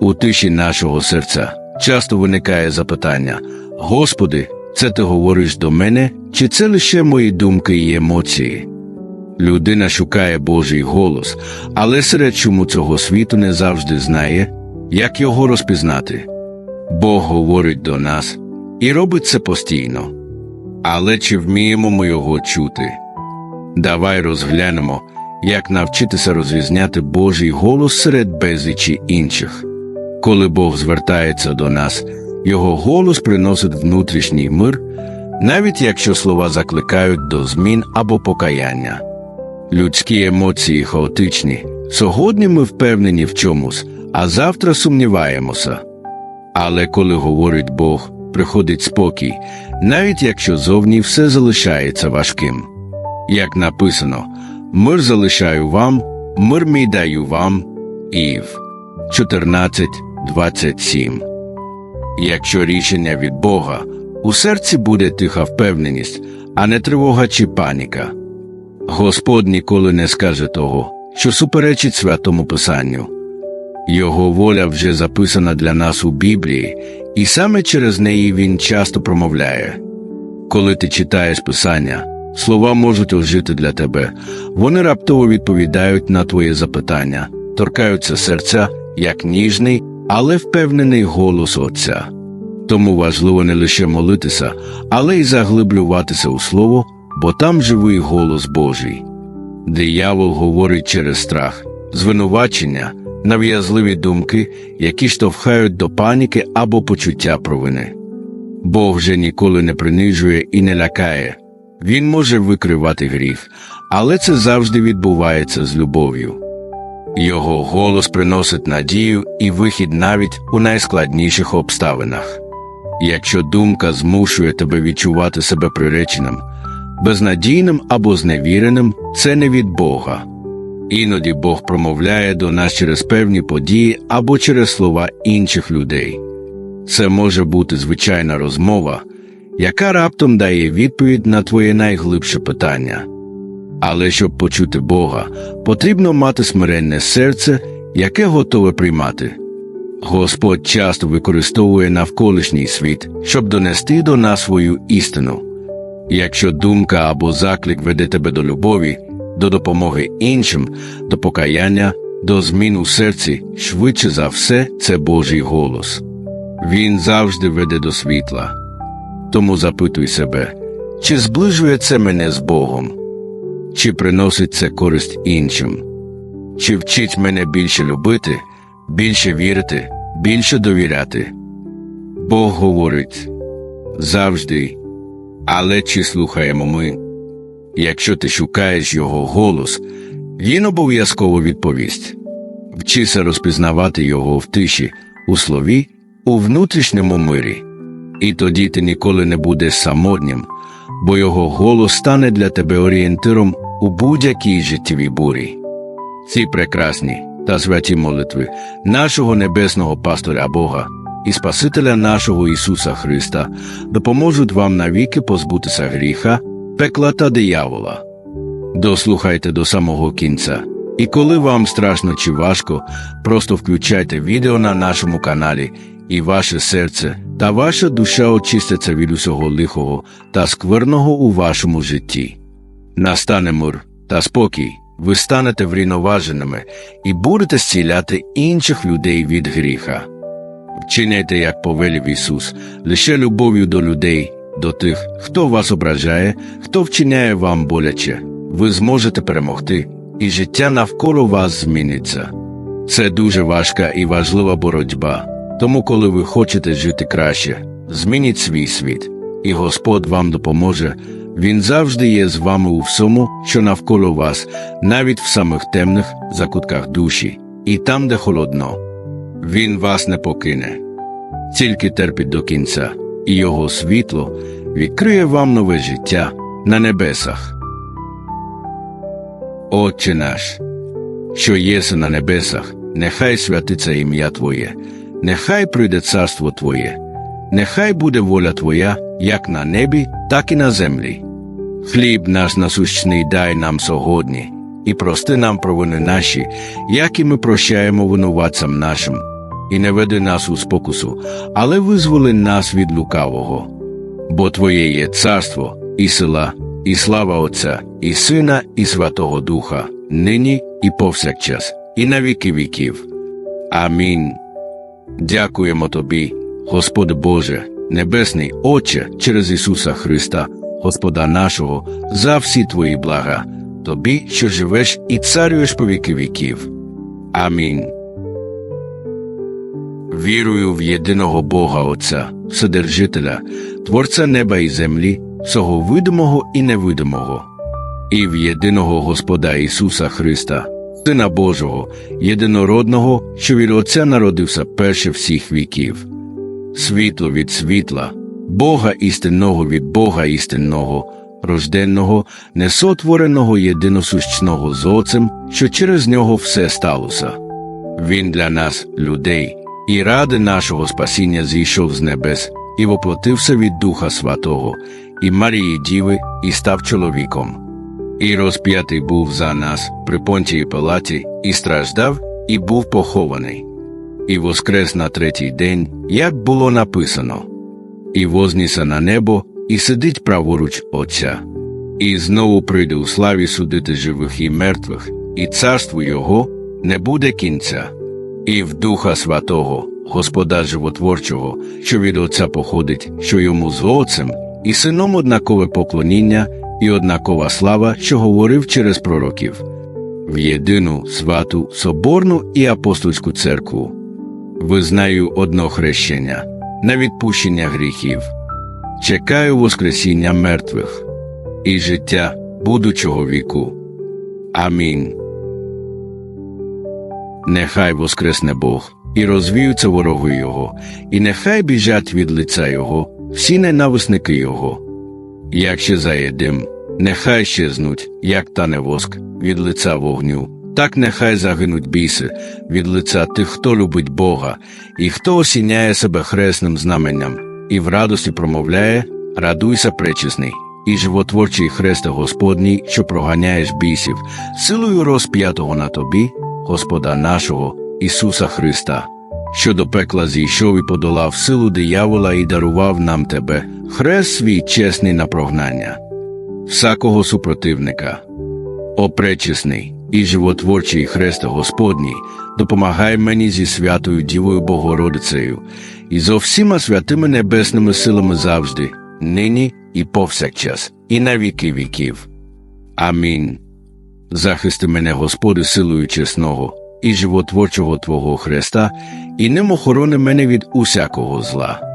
У тиші нашого серця часто виникає запитання: Господи, це ти говориш до мене, чи це лише мої думки і емоції? Людина шукає Божий голос, але серед чому цього світу не завжди знає, як його розпізнати. Бог говорить до нас і робить це постійно. Але чи вміємо ми його чути? Давай розглянемо, як навчитися розрізняти Божий голос серед безлічі інших. Коли Бог звертається до нас, його голос приносить внутрішній мир, навіть якщо слова закликають до змін або покаяння. Людські емоції хаотичні. Сьогодні ми впевнені в чомусь, а завтра сумніваємося. Але коли говорить Бог, приходить спокій, навіть якщо зовні все залишається важким. Як написано, мир залишаю вам, мир мій даю вам, Ів 14.27. Якщо рішення від Бога, у серці буде тиха впевненість, а не тривога чи паніка. Господь ніколи не скаже того, що суперечить святому Писанню. Його воля вже записана для нас у Біблії, і саме через неї він часто промовляє. Коли ти читаєш Писання, слова можуть ожити для тебе, вони раптово відповідають на твоє запитання, торкаються серця як ніжний, але впевнений голос Отця. Тому важливо не лише молитися, але й заглиблюватися у слово, бо там живий голос Божий. Диявол говорить через страх, звинувачення, нав'язливі думки, які штовхають до паніки або почуття провини. Бог вже ніколи не принижує і не лякає. Він може викривати гріх, але це завжди відбувається з любов'ю. Його голос приносить надію і вихід навіть у найскладніших обставинах. Якщо думка змушує тебе відчувати себе приреченим, безнадійним або зневіреним, це не від Бога. Іноді Бог промовляє до нас через певні події або через слова інших людей. Це може бути звичайна розмова, яка раптом дає відповідь на твоє найглибше питання. Але щоб почути Бога, потрібно мати смиренне серце, яке готове приймати. Господь часто використовує навколишній світ, щоб донести до нас свою істину. Якщо думка або заклик веде тебе до любові, до допомоги іншим, до покаяння, до змін у серці, швидше за все, це Божий голос. Він завжди веде до світла. Тому запитуй себе, чи зближує це мене з Богом, чи приносить це користь іншим, чи вчить мене більше любити, більше вірити, більше довіряти. Бог говорить завжди, але чи слухаємо ми? Якщо ти шукаєш його голос, він обов'язково відповість. Вчися розпізнавати його в тиші, у слові, у внутрішньому мирі. І тоді ти ніколи не будеш самотнім, бо його голос стане для тебе орієнтиром у будь-якій життєвій бурі. Ці прекрасні та святі молитви нашого небесного пастора Бога і Спасителя нашого Ісуса Христа допоможуть вам навіки позбутися гріха, пекла та диявола. Дослухайте до самого кінця. І коли вам страшно чи важко, просто включайте відео на нашому каналі, і ваше серце та ваша душа очистяться від усього лихого та скверного у вашому житті. Настане мир та спокій, ви станете врівноваженими і будете зціляти інших людей від гріха. Вчиняйте, як повелів Ісус, лише любов'ю до людей, до тих, хто вас ображає, хто вчиняє вам боляче, ви зможете перемогти, і життя навколо вас зміниться. Це дуже важка і важлива боротьба, тому коли ви хочете жити краще, змініть свій світ, і Господь вам допоможе. Він завжди є з вами у всьому, що навколо вас, навіть в самих темних закутках душі, і там, де холодно. Він вас не покине. Тільки терпіть до кінця, і його світло відкриє вам нове життя на небесах. Отче наш, що єси на небесах, нехай святиться ім'я Твоє, нехай прийде царство Твоє, нехай буде воля Твоя, як на небі, так і на землі. Хліб наш насущний дай нам сьогодні, і прости нам провини наші, як і ми прощаємо винуватцям нашим. і не веди нас у спокусу, але визволи нас від лукавого. Бо Твоє є царство, і сила, і слава Отця, і Сина, і Святого Духа, нині і повсякчас, і на віки віків. Амінь. Дякуємо Тобі, Господи Боже, Небесний Отче, через Ісуса Христа, Господа нашого, за всі Твої блага, Тобі, що живеш і царюєш по віки віків. Амінь. Вірую в єдиного Бога Отця, Вседержителя, Творця неба і землі, всього видимого і невидимого, і в єдиного Господа Ісуса Христа, Сина Божого, єдинородного, що від Отця народився перше всіх віків, світло від світла, Бога істинного від Бога істинного, рожденного, несотвореного єдиносущного з Отцем, що через нього все сталося. Він для нас, людей, і ради нашого спасіння зійшов з небес і воплотився від Духа Святого, і Марії Діви, і став чоловіком. І розп'ятий був за нас при понтії Пилаті, і страждав, і був похований. І воскрес на третій день, як було написано, і возніся на небо, і сидить праворуч Отця. І знову прийде у славі судити живих і мертвих, і царству Його не буде кінця. І в Духа Святого, Господа Животворчого, що від Отця походить, що йому з Отцем, і сином однакове поклоніння, і однакова слава, що говорив через пророків, в єдину святу, соборну і апостольську церкву. Визнаю одно хрещення на відпущення гріхів, чекаю Воскресіння мертвих і життя будучого віку. Амінь. Нехай воскресне Бог, і розвіються вороги Його, і нехай біжать від лиця Його всі ненависники Його. Як ще заєдим, нехай щезнуть, як тане воск від лиця вогню, так нехай загинуть біси від лиця тих, хто любить Бога, і хто осіняє себе хресним знаменням, і в радості промовляє Радуйся, пречесний, і животворчий хресте Господній, що проганяєш бісів, силою розп'ятого на тобі, Господа нашого, Ісуса Христа, що до пекла зійшов і подолав силу диявола і дарував нам тебе, хрест свій чесний на прогнання, всякого супротивника. О пречесний і животворчий хрест Господній, допомагай мені зі святою Дівою Богородицею і зо всіма святими небесними силами завжди, нині і повсякчас, і на віки віків. Амінь. Захисти мене, Господи, силою чесного і животворчого Твого Христа, і ним охорони мене від усякого зла.